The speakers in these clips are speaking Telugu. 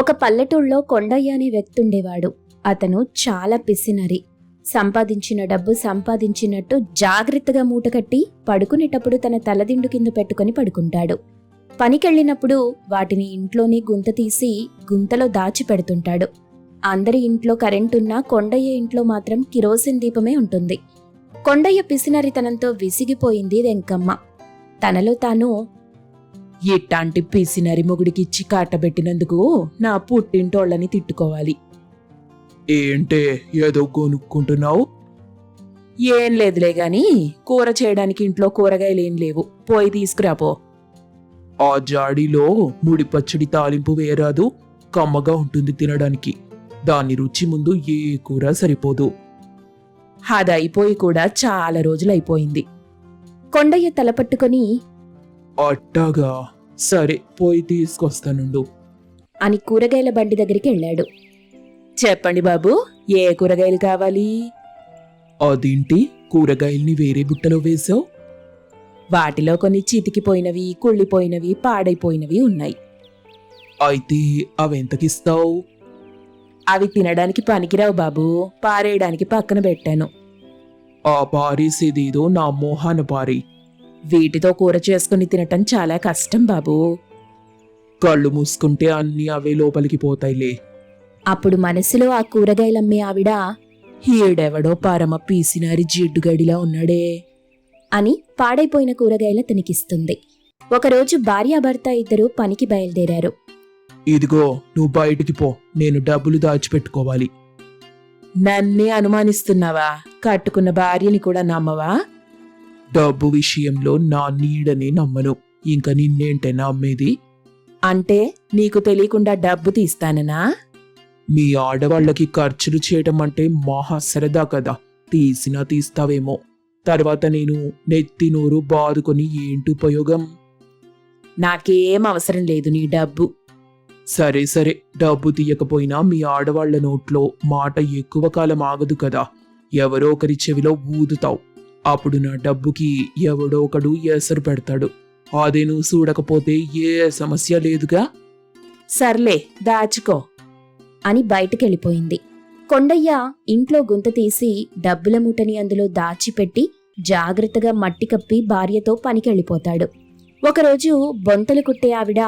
ఒక పల్లెటూళ్ళలో కొండయ్య అనే వ్యక్తి ఉండేవాడు అతను చాలా పిసినరి. సంపాదించిన డబ్బు సంపాదించినట్టు జాగ్రత్తగా మూటకట్టి పడుకునేటప్పుడు తన తలదిండు కింద పెట్టుకొని పడుకుంటాడు. పనికెళ్ళినప్పుడు వాటిని ఇంట్లోనే గుంత తీసి గుంతలో దాచి పెడుతుంటాడు. అందరి ఇంట్లో కరెంటున్నా కొండయ్య ఇంట్లో మాత్రం కిరోసిన్ దీపమే ఉంటుంది. కొండయ్య పిసినరితనంతో విసిగిపోయింది వెంకమ్మ. తనలో తాను ఇట్టాంటి పిసినరి మొగుడికిచ్చి కాటబెట్టినందుకు నా పుట్టింటోళ్ళని తిట్టుకోవాలి. ఏంటే ఏదో కొనుక్కుంటున్నావు ఏం లేదులే గాని కూర చేయడానికి ఇంట్లో కూరగాయలు ఏం లేవు. పోయి తీసుకురాపో ఆ జాడీలో ముడి పచ్చడి తాలింపు వేయరాదు. కమ్మగా ఉంటుంది తినడానికి. దాని రుచి ముందు ఏ కూర సరిపోదు. అది అయిపోయి కూడా చాలా రోజులైపోయింది. కొండయ్య తలపట్టుకొని అట్టాగా సరే పోయి తీసుకొస్తానుండు. అని కూరగాయల బండి దగ్గరికి వెళ్ళాడు. చెప్పండి బాబు ఏ కూరగాయలు కావాలి? అదేంటి? కూరగాయల్ని వేరే బుట్టలో వేసావు వాటిలో కొన్ని చితికిపోయినవి కుళ్ళిపోయినవి పాడైపోయినవి ఉన్నాయి. అయితే అవెంతకిస్తావు అవి తినడానికి పనికిరావు బాబు పారేయడానికి పక్కన పెట్టాను. ఆ పారేసేదేదో నా మోహాన పారి వీటితో కూర చేసుకుని తినటం చాలా కష్టం బాబు. కళ్ళు మూసుకుంటే అన్నీ అవే లోపలికి పోతాయిలే. అప్పుడు మనసులో ఆ కూరగాయలమ్మే ఆవిడ ఈడెవడో పరమ పీసినారి జిడ్డుగడిలా ఉన్నాడే అని పాడైపోయిన కూరగాయల తనికిస్తుంది ఒకరోజు భార్యాభర్త ఇద్దరు పనికి బయలుదేరారు. ఇదిగో నువ్వు బయటికి పో నేను డబ్బులు దాచిపెట్టుకోవాలి. నన్నే అనుమానిస్తున్నావా? కట్టుకున్న భార్యని కూడా నమ్మవా? డబ్బు విషయంలో నా నీడని నమ్మను. ఇంక నిన్నేంటే నమ్మేది అంటే నీకు తెలియకుండా డబ్బు తీస్తాననా? మీ ఆడవాళ్ళకి ఖర్చులు చేయటం అంటే మహా సరదా కదా. తీసినా తీస్తావేమో. తర్వాత నేను నెత్తి నోరు బాదుకొని ఏంటి ఉపయోగం? నాకేం అవసరం లేదు నీ డబ్బు. సరే సరే. డబ్బు తీయకపోయినా మీ ఆడవాళ్ళ నోట్లో మాట ఎక్కువ కాలం ఆగదు కదా. ఎవరో ఒకరి చెవిలో ఊదుతావు. అప్పుడు నా డబ్బుకి ఎవడో ఒకడు ఎసరు పెడతాడు. అదే నువ్వు చూడకపోతే ఏ సమస్య లేదుగా? సర్లే దాచుకో అని బయటికెళ్ళిపోయింది. కొండయ్య ఇంట్లో గుంత తీసి డబ్బుల మూటని అందులో దాచిపెట్టి జాగ్రత్తగా మట్టి కప్పి భార్యతో పనికెళ్ళిపోతాడు. ఒకరోజు బొంతలు కుట్టే ఆవిడ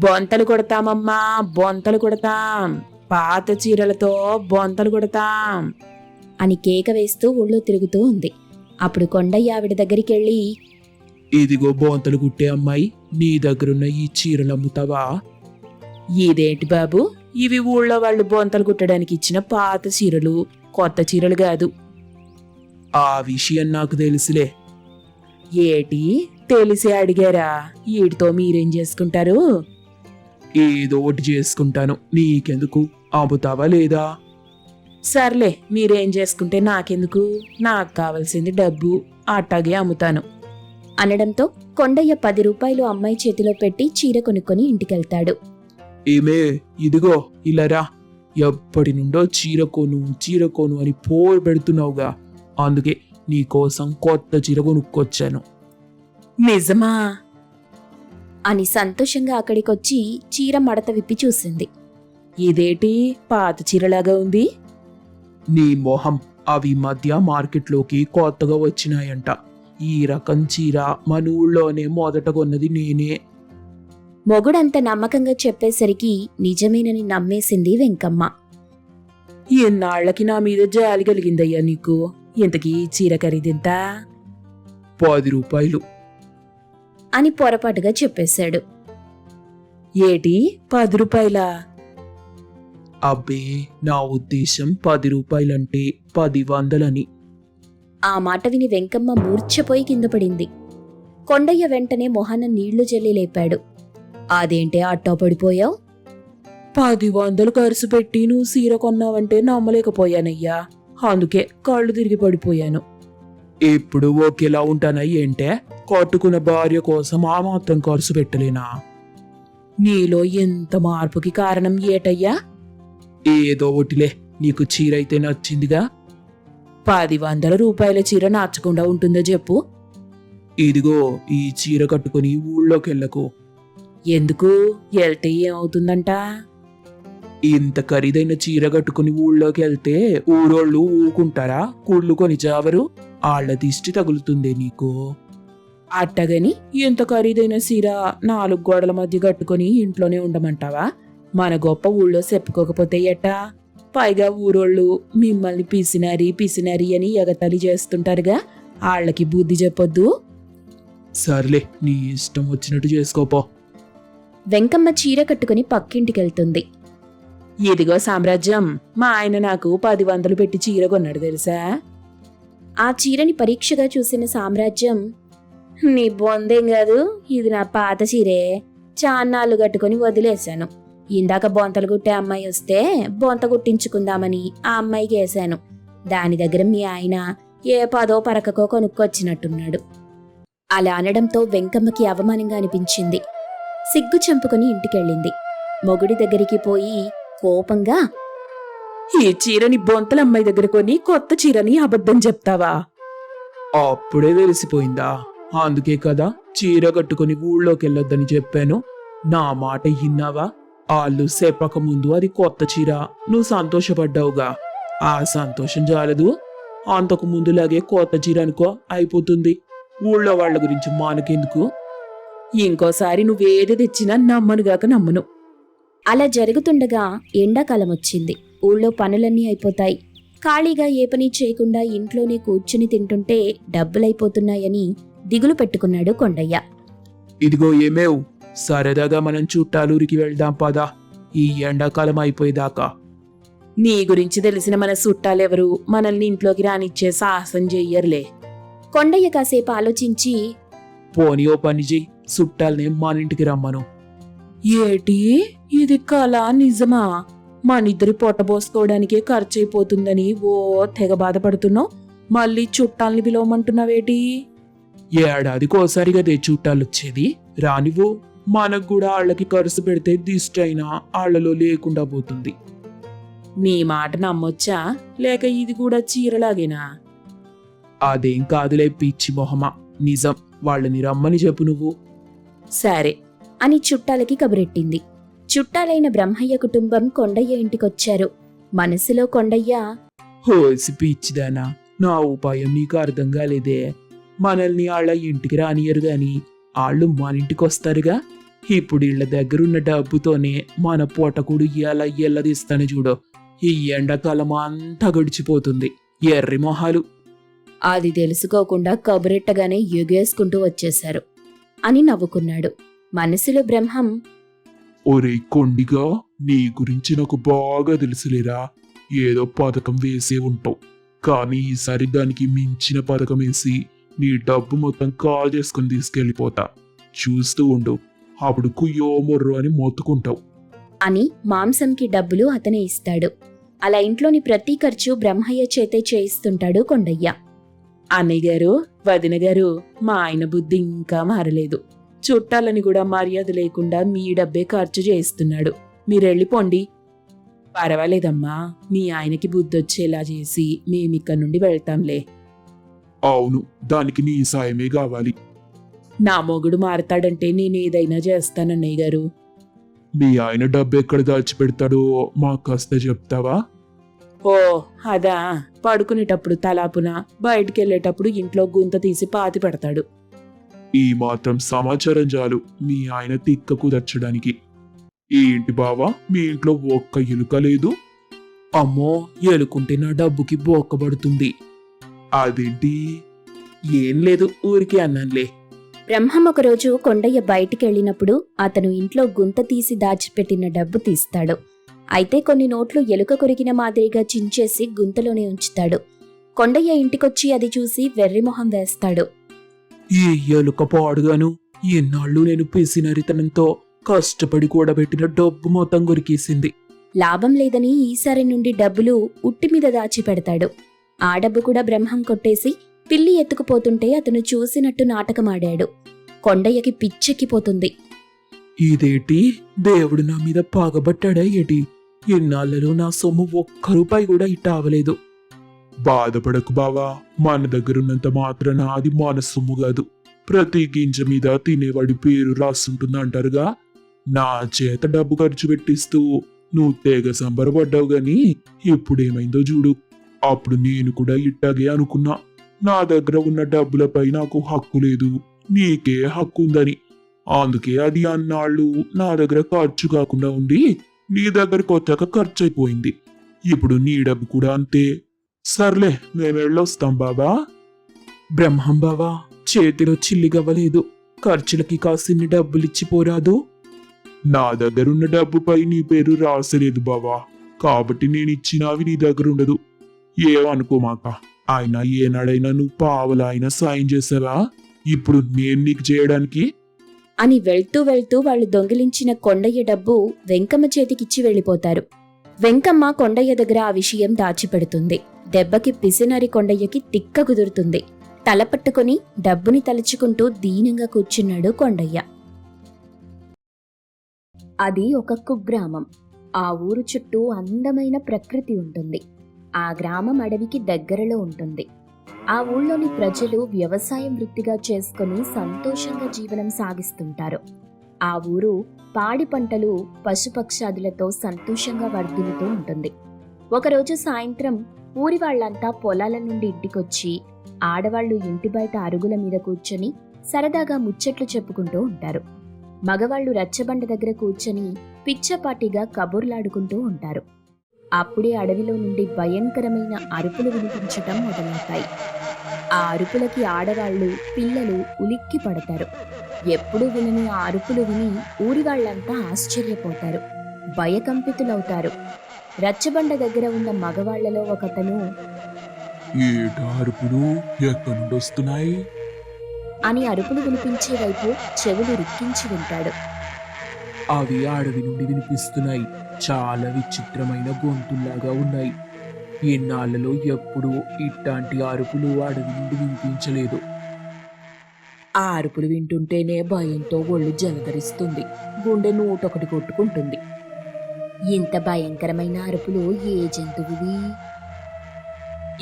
బొంతలు కొడతామమ్మా బొంతలు కొడతాం. పాత చీరలతో బొంతలు కొడతాం. అని కేక వేస్తూ ఊళ్ళో తిరుగుతూ ఉంది. అప్పుడు కొండయ్య ఆవిడ దగ్గరికెళ్ళి ఇదిగో బోంతలు కుట్టే అమ్మాయి నీ దగ్గరున్న ఈ చీరలు అమ్ముతావా? ఇదేంటి బాబు? ఇవి ఊళ్ళో వాళ్ళు బొంతలు కుట్టడానికి ఇచ్చిన పాత చీరలు కొత్త చీరలు కాదు. ఆ విషయం నాకు తెలుసులే. ఏటి? తెలిసి అడిగారా? వీటితో మీరేం చేసుకుంటారు? ఏదో ఒకటి చేసుకుంటాను. నీకెందుకు? అమ్ముతావా లేదా? సర్లే మీరేం చేసుకుంటే నాకెందుకు? నాకు కావాల్సింది డబ్బు అట్టాగే అమ్ముతాను. అనడంతో కొండయ్య పది రూపాయలు అమ్మాయి చేతిలో పెట్టి చీర కొనుక్కొని ఇంటికెళ్తాడు. ఏమే ఇదిగో ఇలా రా. ఎప్పటి నుండో చీర కొను చీర కొను అని పోరు పెడుతున్నావుగా. అందుకే నీకోసం కొత్త చీర కొనుక్కొచ్చాను. నిజమా? అని సంతోషంగా అక్కడికొచ్చి చీర మడత విప్పి చూసింది. ఇదేటి పాత చీరలాగా ఉంది? నీ మొహం అవి మధ్య మార్కెట్లోకి కొత్తగా వచ్చినాయంట. ఈ రకం చీర మన ఊళ్ళోనే మొదట కొన్నది నేనే. మొగుడంత నమ్మకంగా చెప్పేసరికి నిజమేనని నమ్మేసింది వెంకమ్మ. ఎన్నాళ్ళకి నా మీద జాలి కలిగిందయ్యా నీకు? ఇంతకీ ఈ చీర ఖరీదెంత? పది రూపాయలు. అని పొరపాటుగా చెప్పేశాడు. ఏటి? పది రూపాయలా? అబ్బే నా ఉద్దేశం పది రూపాయలంటే పది వందలని. ఆ మాట విని వెంకమ్మ మూర్ఛపోయి కింద పడింది. కొండయ్య వెంటనే మొహాన నీళ్ళు జల్లి లేపాడు. అదేంటే అట్టో పడిపోయావు? పది వందలు ఖర్చు పెట్టి నువ్వు చీర కొన్నావంటే నమ్మలేకపోయానయ్యా. అందుకే కాళ్ళు తిరిగి పడిపోయాను. ఎప్పుడు ఒకేలా ఉంటానా ఏంటే కట్టుకున్న భార్య కోసం ఆ మాత్రం ఖర్చు పెట్టలేనా? నీలో ఎంత మార్పుకి కారణం ఏటయ్యా? ఏదో ఒకటిలే నీకు చీర అయితే నచ్చిందిగా? పది వందల రూపాయల చీర నచ్చకుండా ఉంటుందో చెప్పు. ఇదిగో ఈ చీర కట్టుకుని ఊళ్ళోకి వెళ్ళకు ఎందుకు? వెళ్తే ఏమవుతుందంట? ఇంత ఖరీదైన చీర కట్టుకుని ఊళ్ళోకి వెళ్తే ఊరోళ్ళు ఊకుంటారా కూళ్ళు కొని చావరు? ఆళ్ళ దిష్టి తగులుతుంది నీకు? అట్టగని ఇంత ఖరీదైన సీర నాలుగు గోడల మధ్య కట్టుకొని ఇంట్లోనే ఉండమంటావా? మన గొప్ప ఊళ్ళో చెప్పుకోకపోతే ఎట్టా? పైగా ఊరోళ్ళు మిమ్మల్ని పిసినారి పిసినారి అని ఎగతాళి చేస్తుంటారుగా. వాళ్ళకి బుద్ధి చెప్పొద్దు. సర్లే నీ ఇష్టం వచ్చినట్టు చేసుకోపో. వెంకమ్మ చీర కట్టుకుని పక్కింటికెళ్తుంది. ఇదిగో సామ్రాజ్యం మా ఆయన నాకు పది వందలు పెట్టి చీర కొన్నాడు తెలుసా? ఆ చీరని పరీక్షగా చూసిన సామ్రాజ్యం నీ బొందేం కాదు ఇది నా పాత చీరే. చాన్నాళ్ళు కట్టుకుని వదిలేశాను. ఇందాక బొంతలు కుట్టే అమ్మాయి వస్తే బొంత కుట్టించుకుందామని ఆ అమ్మాయికి వేశాను దాని దగ్గర మీ ఆయన ఏ పదో పరకకో కొనుక్కొచ్చినట్టున్నాడు. అలా అనడంతో వెంకమ్మకి అవమానంగా అనిపించింది. సిగ్గు చంపుకుని ఇంటికెళ్ళింది. మొగుడి దగ్గరికి పోయి కోపంగా ఈ చీరని బొంతలు అమ్మాయి దగ్గర కొని కొత్త చీరని అబద్ధం చెప్తావా? అప్పుడే తెలిసిపోయిందా? అందుకే కదా చీర కట్టుకుని ఊళ్ళోకి వెళ్ళొద్దని చెప్పాను. నా మాట విన్నావా? వాళ్ళు చెప్పక ముందు అది కొత్త చీర. నువ్వు సంతోషపడ్డావుగా. ఆ సంతోషం చాలదు అంతకు ముందులాగే కొత్త చీర అనుకో అయిపోతుంది. ఊళ్ళో వాళ్ళ గురించి మానకెందుకు? ఇంకోసారి నువ్వేది తెచ్చినా నమ్మనుగాక నమ్మను. అలా జరుగుతుండగా ఎండాకాలం వచ్చింది. ఊళ్ళో పనులన్నీ అయిపోతాయి. ఖాళీగా ఏ పని చేయకుండా ఇంట్లోనే కూర్చుని తింటుంటే డబ్బులైపోతున్నాయని దిగులు పెట్టుకున్నాడు కొండయ్య. ఇదిగో ఏమేవ్? సరదాగా మనం చుట్టాలూరికి వెళ్దాం పదా. ఈ ఎండాకాలం అయిపోయేదాకా. నీ గురించి తెలిసిన మన చుట్టాలెవరు మనల్ని ఇంట్లోకి రానిచ్చే సాహసం చెయ్యరులే. కొండయ్య కాసేపు ఆలోచించి పోనీ ఓ పని చెయ్యి చుట్టాలనే మన ఇంటికి రమ్మను. ఏటి? ఇది కళ నిజమా? మనిద్దరి పొట్టబోసుకోవడానికే ఖర్చు అయిపోతుందని ఓ తెగ బాధపడుతున్నావు? మళ్ళీ చుట్టాల్ని పిలవమంటున్నావేటి? ఏడాదికి ఓసారిగా దే చుట్టాలు వచ్చేది రానివ్వు. మనకు కూడా వాళ్ళకి ఖర్చు పెడితే దిష్టి అయినా వాళ్ళలో లేకుండా పోతుంది. నీ మాట నమ్మొచ్చా? లేక ఇది కూడా చీరలాగేనా? అదేం కాదులే పిచ్చి మొహమ. నిజం వాళ్ళని రమ్మని చెప్పు నువ్వు. సరే అని చుట్టాలకి కబురెట్టింది. చుట్టాలైన బ్రహ్మయ్య కుటుంబం కొండయ్య ఇంటికొచ్చారు. మనసులో కొండయ్య హోసి పిచ్చిదానా నా ఉపాయం నీకు అర్థం కాలేదే. మనల్ని వాళ్ళ ఇంటికి రానియరు గాని వాళ్ళు మన ఇంటికి వస్తారుగా ఇప్పుడు వీళ్ళ దగ్గరున్న డబ్బుతోనే మన పూటకుడు ఎలా ఎల్లదీస్తాను చూడు. ఈ ఎండాకాలం అంతా గడిచిపోతుంది. ఎర్రి మొహాలు. అది తెలుసుకోకుండా కబురెట్టగానే ఎగేసుకుంటూ వచ్చేశారు. అని నవ్వుకున్నాడు. మనసులో బ్రహ్మం. ఒరే కొండిగా నీ గురించి నాకు బాగా తెలుసులేరా? ఏదో పథకం వేసే ఉంటావు. కానీ ఈసారి దానికి మించిన పథకం వేసి నీ డబ్బు మొత్తం కాల్ చేసుకుని తీసుకెళ్ళిపోతా. చూస్తూ ఉండు. అప్పుడు కుయ్యో మొర్రో అని మొత్తుకుంటావు. అని మాంసంకి డబ్బులు అతనే ఇస్తాడు. అలా ఇంట్లోని ప్రతి ఖర్చు బ్రహ్మయ్య చేతే చేయిస్తుంటాడు కొండయ్య. అన్నయ్య గారు వదిన గారు మా ఆయన బుద్ధి ఇంకా మారలేదు. చుట్టాలని కూడా మర్యాద లేకుండా మీ డబ్బే ఖర్చు చేస్తున్నాడు మీరెళ్ళిపోండి. పర్వాలేదమ్మా మీ ఆయనకి బుద్ధి వచ్చేలా చేసి మేమిక్కడి నుండి వెళ్తాంలే. అవును దానికి నీ సాయమే కావాలి. నా మొగుడు మారతాడంటే నేను ఏదైనా చేస్తానన్నయ్య గారు. మీ ఆయన డబ్బు ఎక్కడ దాచిపెడతాడో మాకు కాస్త చెప్తావా? ఓ అదా. పడుకునేటప్పుడు తలాపున బయటికెళ్ళేటప్పుడు ఇంట్లో గుంత తీసి పాతి పెడతాడు. ఈ మాత్రం సమాచారం చాలు మీ ఆయన తిక్క కుదర్చడానికి. ఏంటి బావా మీ ఇంట్లో ఒక్క ఎలుక లేదు? అమ్మో ఎలుకుంటే నా డబ్బుకి బొక్కబడుతుంది అదేంటి? ఏం లేదు ఊరికే అన్నానులే. బ్రహ్మం ఒకరోజు కొండయ్య బయటికెళ్ళినప్పుడు అతను ఇంట్లో గుంత తీసి దాచిపెట్టిన డబ్బు తీస్తాడు. అయితే కొన్ని నోట్లు ఎలుక కొరికిన మాదిరిగా చించేసి గుంతలోనే ఉంచుతాడు. కొండయ్య ఇంటికొచ్చి అది చూసి వెర్రిమొహం వేస్తాడు. ఈ ఎలుక పాడుగాను ఎన్నాళ్ళు నేను పిసినరితనంతో కష్టపడి కూడబెట్టిన డబ్బు మొత్తం కొరికేసింది. లాభం లేదని ఈసారి నుండి డబ్బులు ఉట్టి మీద దాచి పెడతాడు ఆ డబ్బు కూడా బ్రహ్మం కొట్టేసి పిల్లి ఎత్తుకుపోతుంటే అతను చూసినట్టు నాటకమాడాడు. కొండయ్యకి పిచ్చెక్కిపోతుంది. ఇదేటి? దేవుడు నా మీద పాగబట్టాడా ఏటి? ఎన్నాళ్ళలో నా సొమ్ము ఒక్క రూపాయి కూడా ఇట్ట అవ్వలేదు బాధపడకు బావా మన దగ్గరున్నంత మాత్రాన అది మన సొమ్ము కాదు. ప్రతి గింజ మీద తినేవాడి పేరు రాస్తుంటుంది అంటారుగా? నా చేత డబ్బు ఖర్చు పెట్టిస్తూ నువ్వు తెగ సంబరపడ్డావు గాని ఇప్పుడేమైందో చూడు. అప్పుడు నేను కూడా ఇట్టాగే అనుకున్నా. నా దగ్గర ఉన్న డబ్బులపై నాకు హక్కు లేదు. నీకే హక్కు ఉందని అందుకే అది అన్నాళ్ళు నా దగ్గర ఖర్చు కాకుండా ఉండి నీ దగ్గరకు వచ్చాక ఖర్చు అయిపోయింది ఇప్పుడు నీ డబ్బు కూడా అంతే. సర్లే మేము వెళ్ళొస్తాం బాబా. బ్రహ్మం బావా చేతిలో చిల్లిగవ్వలేదు. ఖర్చులకి కాసిన్ని డబ్బులిచ్చి పోరాదు. నా దగ్గరున్న డబ్బుపై నీ పేరు రాసలేదు బావా. కాబట్టి నేను ఇచ్చినవి నీ దగ్గర ఉండదు ఏమనుకోమాక? ఆయన ఏనాడైనా నువ్వు పావలా అయినా సాయం చేసావా ఇప్పుడు నేను నీకు చేయడానికి? అని వెళ్తూ వెళ్తూ వాళ్ళు దొంగిలించిన కొండయ్య డబ్బు వెంకమ్మ చేతికిచ్చి వెళ్ళిపోతారు. వెంకమ్మ కొండయ్య దగ్గర ఆ విషయం దాచిపెడుతుంది. దెబ్బకి పిసినరి కొండయ్యకి తిక్క కుదురుతుంది. తల పట్టుకుని డబ్బుని తలుచుకుంటూ దీనంగా కూర్చున్నాడు కొండయ్య. అది ఒక కుగ్రామం. ఆ ఊరు చుట్టూ అందమైన ప్రకృతి ఉంటుంది. ఆ గ్రామం అడవికి దగ్గరలో ఉంటుంది. ఆ ఊళ్ళోని ప్రజలు వ్యవసాయం వృత్తిగా చేసుకుని సంతోషంగా జీవనం సాగిస్తుంటారు. ఆ ఊరు పాడి పంటలు పశుపక్షాదులతో సంతోషంగా వర్ధిల్లుతూ ఉంటుంది. ఒకరోజు సాయంత్రం ఊరి వాళ్ళంతా పొలాల నుండి ఇంటికొచ్చి ఆడవాళ్ళు ఇంటి బయట అరుగుల మీద కూర్చొని సరదాగా ముచ్చట్లు చెప్పుకుంటూ ఉంటారు. మగవాళ్ళు రచ్చబండ దగ్గర కూర్చొని పిచ్చపాటిగా కబుర్లాడుకుంటూ ఉంటారు. అప్పుడే అడవిలో నుండి భయంకరమైన అరుపులు వినిపించటం మొదలవుతాయి. ఆ అరుపులకి ఆడవాళ్ళు పిల్లలు ఉలిక్కి పడతారు. ఎప్పుడూ వినని ఆ అరుపులు విని ఊరి వాళ్ళంతా ఆశ్చర్యపోతారు. భయకంపితులవుతారు. రచ్చబండ దగ్గర ఉన్న మగవాళ్ళలో ఒకతను అరుపులు? వస్తున్నాయి అని అరుపులు వినిపించే వైపు చెవులు రిక్కించి వింటాడు. అవి అడవి నుండి వినిపిస్తున్నాయి. చాలా విచిత్రమైన గొంతుల్లాగా ఉన్నాయి. ఇన్నాళ్ళలో ఎప్పుడూ ఇట్లాంటి అరుపులు అడవి నుండి వినిపించలేదు. ఆ అరుపులు వింటుంటేనే భయంతో ఒళ్ళు జలధరిస్తుంది. గుండె నూటొకటి కొట్టుకుంటుంది. ఇంత భయంకరమైన అరుపులు ఏ జంతువువి?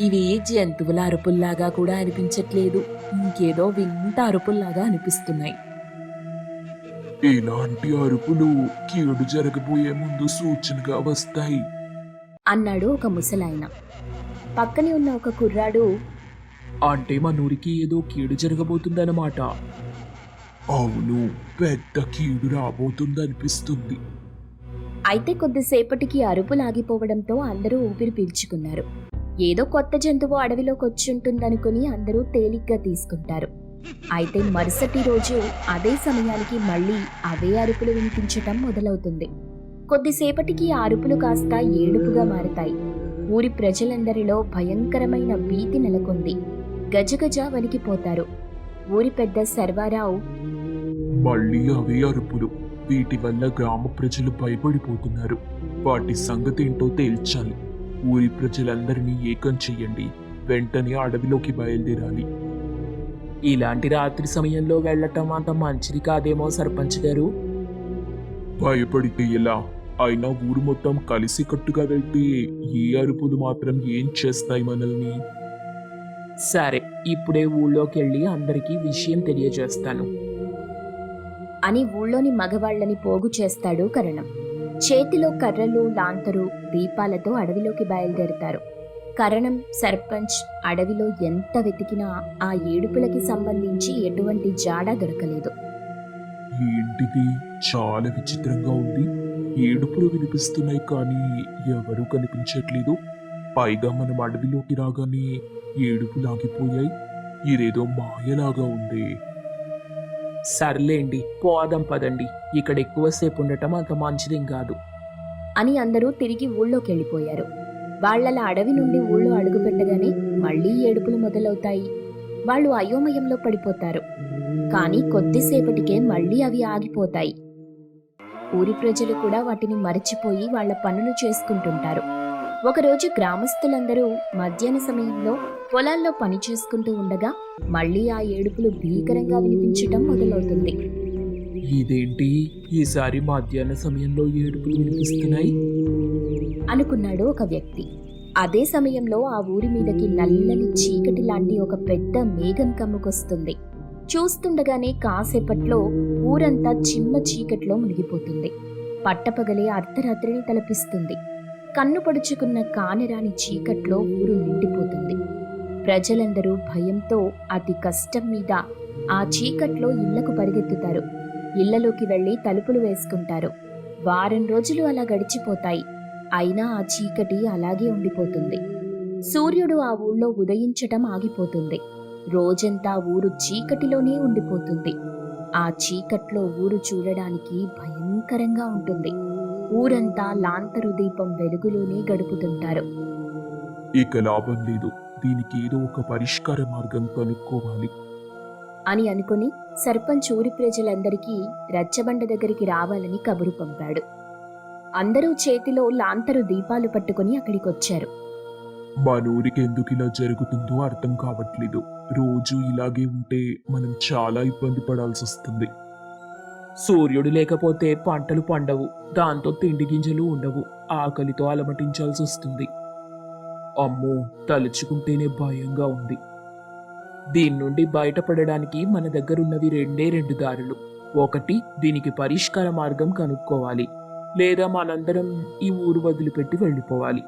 ఇవి జంతువుల అరుపుల్లాగా కూడా అనిపించట్లేదు. ఇంకేదో వింత అరుపుల్లాగా అనిపిస్తున్నాయి. ఇలాంటి అరుపులు కీడు జరగబోయే ముందు సూచనగా వస్తాయి. అన్నాడు ఒక ముసలాయన. పక్కనే ఉన్న ఒక కుర్రాడు అంటే మన ఊరికి ఏదో కీడు జరగబోతుందన్నమాట. అవును పెద్ద కీడు రాబోతుందనిపిస్తుంది. అయితే కొద్దిసేపటికి అరుపులు ఆగిపోవడంతో అందరూ ఊపిరి పీల్చుకున్నారు. ఏదో కొత్త జంతువు అడవిలోకి వచ్చుంటుందనుకుని అందరూ తేలిగ్గా తీసుకుంటారు. అయితే మరుసటి రోజు అదే సమయానికి మళ్ళీ అదే అరుపులు వినిపించటం మొదలవుతుంది. కొద్దిసేపటికి ఆ అరుపులు కాస్త ఏడుపుగా మారతాయి. ఊరి ప్రజలందరిలో భయంకరమైన భీతి నెలకొంది. గజగజ వణికిపోతారు. ఊరి పెద్ద సర్వారావు మళ్ళీ అవే అరుపులు. వీటి వల్ల గ్రామ ప్రజలు భయపడిపోతున్నారు. వాటి సంగతి ఏంటో తేల్చాలి. ఊరి ప్రజలందరినీ ఏకం చెయ్యండి. వెంటనే అడవిలోకి బయలుదేరాలి. ఇలాంటి రాత్రి సమయంలో వెళ్ళటం అంత మంచిది కాదేమో సర్పంచ్ గారు. భయపడితే ఎలా? అయినా ఊరు మొత్తం కలిసికట్టుగా వెళ్తే ఏ అరుపులు మాత్రం ఏం చేస్తాయి మనల్ని? సరే ఇప్పుడే ఊళ్ళోకి వెళ్ళి అందరికీ విషయం తెలియజేస్తాను. అని ఊళ్ళోని మగవాళ్ళని పోగు చేస్తాడు కరణం. చేతిలో కర్రలు లాంతరు దీపాలతో అడవిలోకి బయలుదేరుతారు. కరణం సర్పంచ్ అడవిలో ఎంత వెతికినా ఆ ఏడుపులకి సంబంధించి ఎటువంటి జాడ దొరకలేదు. ఏంటిది? చాలా విచిత్రంగా ఉంది. ఏడుపులు వినిపిస్తున్నాయి కానీ ఎవరూ కనిపించట్లేదు. పైగా మనం అడవిలోకి రాగానే ఏడుపులు ఆగిపోయాయి. ఇదేదో మాయలాగా ఉంది. సర్లేండి పోదాం పదండి. ఇక్కడ ఎక్కువసేపు ఉండటం అంత మంచిదేం కాదు. అని అందరూ తిరిగి ఊళ్ళోకి వెళ్ళిపోయారు వాళ్ళలా అడవి నుండి ఊళ్ళో అడుగుపెట్టగానే మళ్ళీ ఏడుపులు మొదలవుతాయి. వాళ్ళు అయోమయంలో పడిపోతారు. కానీ కొద్దిసేపటికే మళ్ళీ అవి ఆగిపోతాయి. ఊరి ప్రజలు కూడా వాటిని మరచిపోయి వాళ్ళ పనులు చేసుకుంటుంటారు. ఒకరోజు గ్రామస్తులందరూ మధ్యాహ్న సమయంలో పొలాల్లో పని చేసుకుంటూ ఉండగా మళ్ళీ ఆ ఏడుపులు భీకరంగా వినిపించటం మొదలవుతుంది. ఇదేంటి? ఈసారి మధ్యాహ్న సమయంలో ఏడుపులు వినిపిస్తున్నాయి? అనుకున్నాడు ఒక వ్యక్తి. అదే సమయంలో ఆ ఊరి మీదకి నల్లని చీకటి లాంటి ఒక పెద్ద మేఘం కమ్ముకొస్తుంది. చూస్తుండగానే కాసేపట్లో ఊరంతా చిన్న చీకట్లో మునిగిపోతుంది. పట్టపగలే అర్ధరాత్రిని తలపిస్తుంది. కన్ను పడుచుకున్న కానరాని చీకట్లో ఊరు నిండిపోతుంది. ప్రజలందరూ భయంతో అతి కష్టం మీద ఆ చీకట్లో ఇళ్ళకు పరిగెత్తుతారు. ఇళ్ళలోకి వెళ్ళి తలుపులు వేసుకుంటారు. వారం రోజులు అలా గడిచిపోతాయి. అయినా ఆ చీకటి అలాగే ఉండిపోతుంది. సూర్యుడు ఆ ఊళ్ళో ఉదయించటం ఆగిపోతుంది. రోజంతా ఊరు చీకటిలోనే ఉండిపోతుంది. ఆ చీకట్లో ఊరు చూడడానికి భయంకరంగా ఉంటుంది. ఊరంతా లాంతరు దీపం వెలుగులోనే గడుపుతుంటారు. ఇక లాభం లేదు. దీనికి ఏదో ఒక పరిష్కార మార్గం కనుక్కోవాలి. అని అనుకుని సర్పంచ్ ఊరి ప్రజలందరికీ రచ్చబండ దగ్గరికి రావాలని కబురు పంపాడు. అందరూ చేతిలో లాంతరు దీపాలు పట్టుకుని అక్కడికొచ్చారు. మన ఊరికి ఎందుకు ఇలా జరుగుతుందో అర్థం కావట్లేదు. రోజు ఇలాగే ఉంటే మనం చాలా ఇబ్బంది పడాల్సి వస్తుంది. సూర్యుడు లేకపోతే పంటలు పండవు. దాంతో తిండి గింజలు ఉండవు. ఆకలితో అలమటించాల్సి వస్తుంది. అమ్మో తలుచుకుంటేనే భయంగా ఉంది. దీని నుండి బయటపడడానికి మన దగ్గరున్నవి రెండే రెండు దారులు. ఒకటి దీనికి పరిష్కార మార్గం కనుక్కోవాలి. లేదా మనందరం ఈ ఊరు వదిలిపెట్టి వెళ్ళిపోవాలి.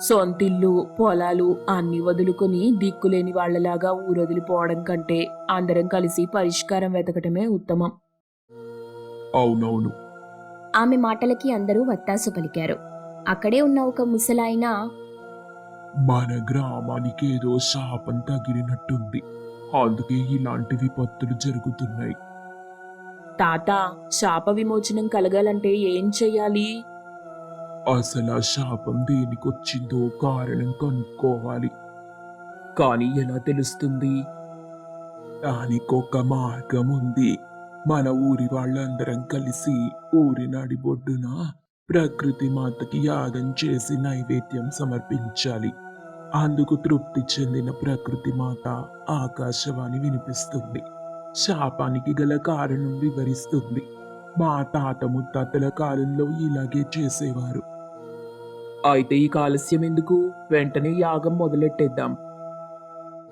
సొంతిల్లు పొలాలు అన్ని వదులుకొని దిక్కులేని వాళ్ళలాగా ఊరు వదిలిపోవడం కంటే అందరం కలిసి పరిష్కారం వెతకటమే ఉత్తమం. అవునవును. ఆమె మాటలకి అందరూ వత్తాసు పలికారు. అక్కడే ఉన్న ఒక ముసలాయన మన గ్రామానికి ఏదో శాపం తగిలినట్టుంది. అందుకే ఇలాంటి విపత్తులు జరుగుతున్నాయి. తాత శాప విమోచనం కలగాలంటే ఏం చెయ్యాలి? అసలు ఆ శాపం దేనికొచ్చిందో కారణం కనుక్కోవాలి. కానీ ఎలా తెలుస్తుంది? దానికొక మార్గం ఉంది మన ఊరి వాళ్ళందరం కలిసి ఊరి నడిబొడ్డున ప్రకృతి మాతకి యాగం చేసి నైవేద్యం సమర్పించాలి. అందుకు తృప్తి చెందిన ప్రకృతి మాత ఆకాశవాణి వినిపిస్తుంది. శాపానికి గల కారణం వివరిస్తుంది. మా తాత ముత్తాతల కాలంలో ఇలాగే చేసేవారు. అయితే ఈ కాలస్యం ఎందుకు? వెంటనే యాగం మొదలెట్టేద్దాం.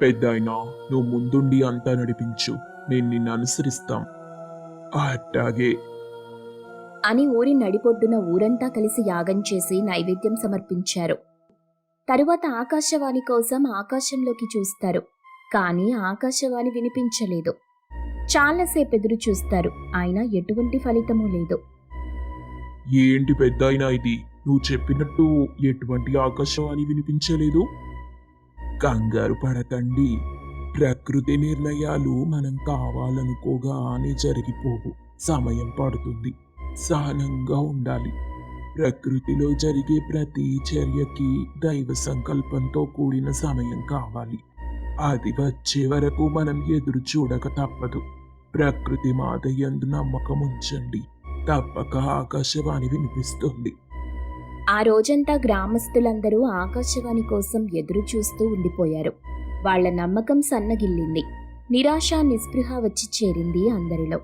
పెద్దాయనా నువ్వు ముందుండి అంతా నడిపించు. నేను నిన్ను అనుసరిస్తాం. అట్టాగే. అని ఊరి నడిపొడ్డున ఊరంతా కలిసి యాగం చేసి నైవేద్యం సమర్పించారు. తరువాత ఆకాశవాణి కోసం ఆకాశంలోకి చూస్తారు. కానీ ఆకాశవాణి వినిపించలేదు. చాలాసేపు ఎదురు చూస్తారు. అయినా ఎటువంటి ఫలితమూ లేదు. ఏంటి పెద్దాయినా ఇది? నువ్వు చెప్పినట్టు ఎటువంటి ఆకాశవాణి వినిపించలేదు? కంగారు పడకండి ప్రకృతి నిర్ణయాలు మనం కావాలనుకోగానే జరిగిపోవు. సమయం పడుతుంది. సహనంగా ఉండాలి. ప్రకృతిలో జరిగే ప్రతి చర్యకి దైవ సంకల్పంతో కూడిన సమయం కావాలి. అది వచ్చే వరకు మనం ఎదురు చూడక తప్పదు. ప్రకృతి మాత యందు నమ్మకం ఉంచండి. తప్పక ఆకాశవాణి వినిపిస్తుంది. ఆ రోజంతా గ్రామస్తులందరూ ఆకాశవాణి కోసం ఎదురు చూస్తూ ఉండిపోయారు. వాళ్ళ నమ్మకం సన్నగిల్లింది. నిరాశ నిస్పృహ వచ్చి చేరింది అందరిలో.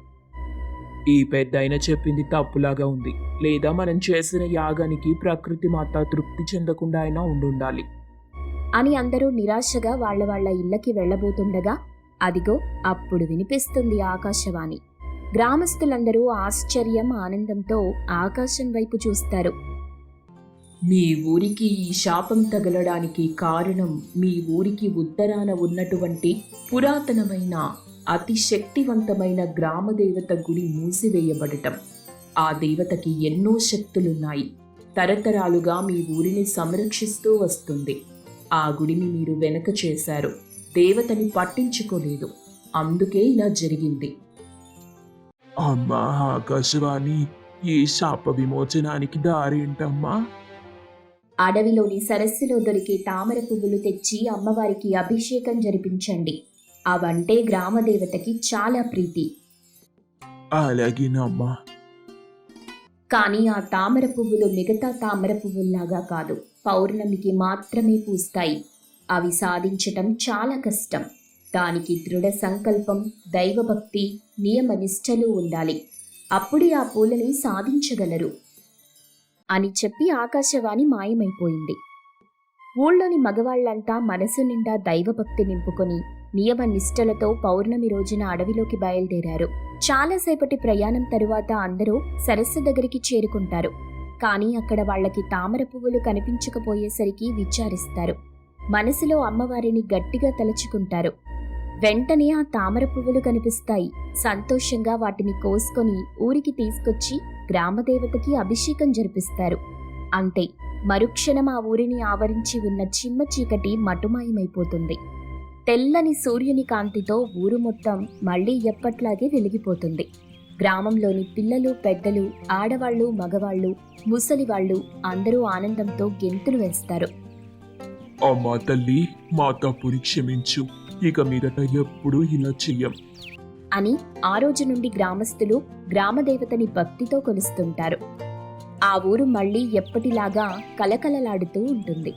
ఈ పెద్దాయన చెప్పింది తప్పులాగా ఉంది. లేదా మనం చేసిన యాగానికి ప్రకృతి మాత తృప్తి చెందకుండా అయినా ఉండుండాలి. అని అందరూ నిరాశగా వాళ్ళ వాళ్ళ ఇళ్ళకి వెళ్ళబోతుండగా అదిగో అప్పుడు వినిపిస్తుంది ఆకాశవాణి. గ్రామస్తులందరూ ఆశ్చర్యం ఆనందంతో ఆకాశం వైపు చూస్తారు. మీ ఊరికి ఈ శాపం తగలడానికి కారణం మీ ఊరికి ఉత్తరాన ఉన్నటువంటి పురాతనమైన అతి శక్తివంతమైన గ్రామ దేవత గుడి మూసివేయబడటం. ఆ దేవతకి ఎన్నో శక్తులున్నాయి. తరతరాలుగా మీ ఊరిని సంరక్షిస్తూ వస్తుంది. ఆ గుడిని మీరు వెనక చేశారు. దేవతని పట్టించుకోలేదు. అందుకే ఇలా జరిగింది. అమ్మా ఆకాశవాణి ఈ శాప విమోచనానికి దారేంటమ్మా? అడవిలోని సరస్సులో దొరికే తామర పువ్వులు తెచ్చి అమ్మవారికి అభిషేకం జరిపించండి. అవంటే గ్రామదేవతకి చాలా ప్రీతి. అలాగేనమ్మా. కానీ ఆ తామర పువ్వులు మిగతా తామర పువ్వుల్లాగా కాదు. పౌర్ణమికి మాత్రమే పూస్తాయి. అవి సాధించటం చాలా కష్టం. దానికి దృఢ సంకల్పం దైవభక్తి నియమనిష్టలు ఉండాలి. అప్పుడే ఆ పూలని సాధించగలరు. అని చెప్పి ఆకాశవాణి మాయమైపోయింది. ఊళ్ళోని మగవాళ్ళంతా మనసు నిండా దైవభక్తి నింపుకొని నియమ నిష్టలతో పౌర్ణమి రోజున అడవిలోకి బయలుదేరారు. చాలాసేపటి ప్రయాణం తరువాత అందరూ సరస్సు దగ్గరికి చేరుకుంటారు. కానీ అక్కడ వాళ్ళకి తామర పువ్వులు కనిపించకపోయేసరికి విచారిస్తారు. మనసులో అమ్మవారిని గట్టిగా తలుచుకుంటారు. వెంటనే ఆ తామర పువ్వులు కనిపిస్తాయి. సంతోషంగా వాటిని కోసుకొని ఊరికి తీసుకొచ్చి గ్రామదేవతకి అభిషేకం జరిపిస్తారు. అంతే మరుక్షణం ఆ ఊరిని ఆవరించి ఉన్న చిమ్మ చీకటి మటుమాయమైపోతుంది. తెల్లని సూర్యుని కాంతితో ఊరు మొత్తం మళ్ళీ ఎప్పట్లాగే వెలిగిపోతుంది. గ్రామంలోని పిల్లలు పెద్దలు ఆడవాళ్ళు మగవాళ్ళు ముసలివాళ్ళు అందరూ ఆనందంతో గెంతులు వేస్తారు. అమ్మా తల్లి మా తప్పుని క్షమించు. ఇక మీదట ఎప్పుడూ ఇలా చెయ్యం. అని ఆ రోజు నుండి గ్రామస్తులు గ్రామదేవతని భక్తితో కొలుస్తుంటారు. ఆ ఊరు మళ్ళీ ఎప్పటిలాగా కలకలలాడుతూ ఉంటుంది.